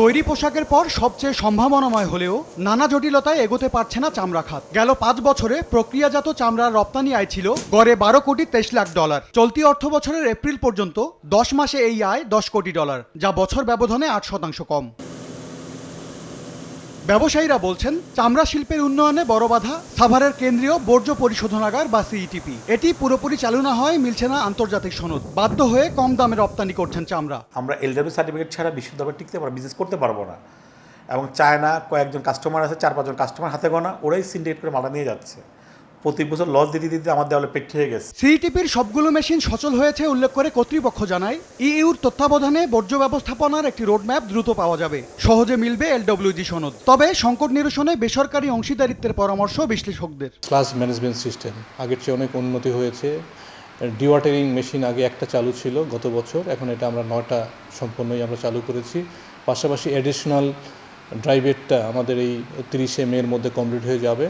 তৈরি পোশাকের পর সবচেয়ে সম্ভাবনাময় হলেও নানা জটিলতায় এগোতে পারছে না চামড়া খাত। গেল পাঁচ বছরে প্রক্রিয়াজাত চামড়ার রপ্তানি আয় ছিল গড়ে বারো কোটি তেইশ লাখ ডলার। চলতি অর্থ বছরের এপ্রিল পর্যন্ত দশ মাসে এই আয় দশ কোটি ডলার, যা বছর ব্যবধানে আট শতাংশ কম। ব্যবসায়ীরা বলছেন, চামড়া শিল্পের উন্নয়নে বড় বাধা, সাভারের কেন্দ্রীয় বর্জ্য পরিশোধনাগার বা সিইটিপি। এটি পুরোপুরি চালু না হয়, মিলছে না আন্তর্জাতিক সনদ। বাধ্য হয়ে কম দামে রপ্তানি করছেন চামড়া। আমরা এলডাব্লিউ সার্টিফিকেট ছাড়া বিশ্ববিদ্যালয়ে টিকতে পারব বিজনেস করতে পারব না। এবং চায়না কয়েকজন কাস্টমার আছে, চার পাঁচজন কাস্টমার হাতে গোনা, ওরাই সিন্ডিকেট করে মালা নিয়ে যাচ্ছে। প্রতি বছর লস দিতে দিতে আমার দেওয়ালে পেট হয়ে গেছে। সিইটিপির সবগুলো মেশিন সচল হয়েছে উল্লেখ করে কর্তৃপক্ষ জানায়। ইইউর তত্ত্বাবধানে বর্জ্য ব্যবস্থাপনার একটি রোডম্যাপ দ্রুত পাওয়া যাবে। সহজে মিলবে এলডব্লিউজি সনদ। তবে সংকট নিরসনে বেসরকারি অংশীদারিত্বের পরামর্শ বিশ্লেষকদের। ক্লাস ম্যানেজমেন্ট সিস্টেম আগের চেয়ে অনেক উন্নতি হয়েছে। ডিওয়াটারিং মেশিন আগে একটা চালু ছিল গত বছর। এখন এটা আমরা নয়টা সম্পূর্ণই আমরা চালু করেছি। পাশাপাশি অ্যাডিশনাল ড্রাইভেটটা আমাদের এই তিরিশে মের মধ্যে কমপ্লিট হয়ে যাবে।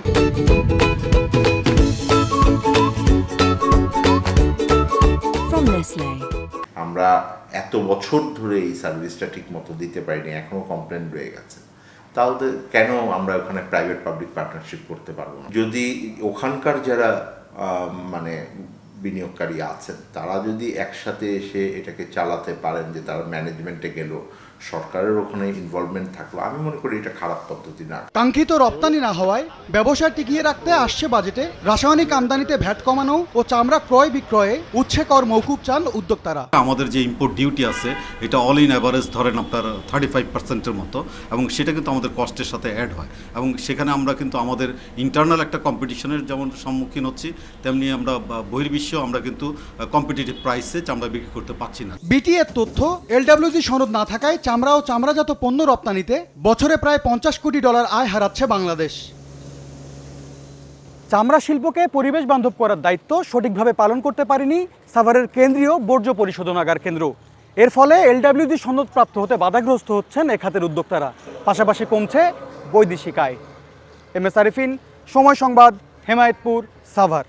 আমরা এত বছর ধরে এই সার্ভিসটা ঠিক মতো দিতে পারিনি এখনও কমপ্লেন রয়ে গেছে। তাহলে কেন আমরা ওখানে প্রাইভেট পাবলিক পার্টনারশিপ করতে পারব না? যদি ওখানকার যারা আহ, মানে বিনিয়োগকারী আছেন। তারা যদি একসাথে এসে এটাকে চালাতে পারেন যে তারা ম্যানেজমেন্টে গেল সরকারের ওখানে ইনভলভমেন্ট থাকল আমি মনে করি এটা খারাপ পদ্ধতি না। কাঙ্ক্ষিত রপ্তানি না হওয়ায় ব্যবসা টিকিয়ে রাখতে আসছে বাজেটে রাসায়নিক আমদানিতে ভ্যাট কমানো ও চামড়া ক্রয় বিক্রয়ে উচ্ছে কর মৌকুব চান উদ্যোক্তারা। আমাদের যে ইম্পোর্ট ডিউটি আছে এটা অল ইন অ্যাভারেজ ধরেন আপনার থার্টি ফাইভ পার্সেন্টের মতো এবং সেটা কিন্তু আমাদের কস্টের সাথে অ্যাড হয়। এবং সেখানে আমরা কিন্তু আমাদের ইন্টারনাল একটা কম্পিটিশনের যেমন সম্মুখীন হচ্ছি তেমনি আমরা বা- বহির্বিশ্ব আমরা কিন্তু কম্পিটিটিভ প্রাইসে চামড়া বিক্রি করতে পারছি না। বিটি এর তথ্য এলডব্লিউজি সনদ না থাকায় চামড়া ও চামড়াজাত পণ্য রপ্তানিতে বছরে প্রায় পঞ্চাশ কোটি ডলার আয় হারাচ্ছে বাংলাদেশ। চামড়া শিল্পকে পরিবেশ বান্ধব করার দায়িত্ব সঠিকভাবে পালন করতে পারেনি সাভারের কেন্দ্রীয় বর্জ্য পরিশোধনাগার কেন্দ্র। এর ফলে এলডাব্লিউজি সনদ প্রাপ্ত হতে বাধাগ্রস্ত হচ্ছেন এ খাতের উদ্যোক্তারা, পাশাপাশি কমছে বৈদেশিক আয়। এম এস আরিফিন, সময় সংবাদ, হেমায়তপুর, সাভার।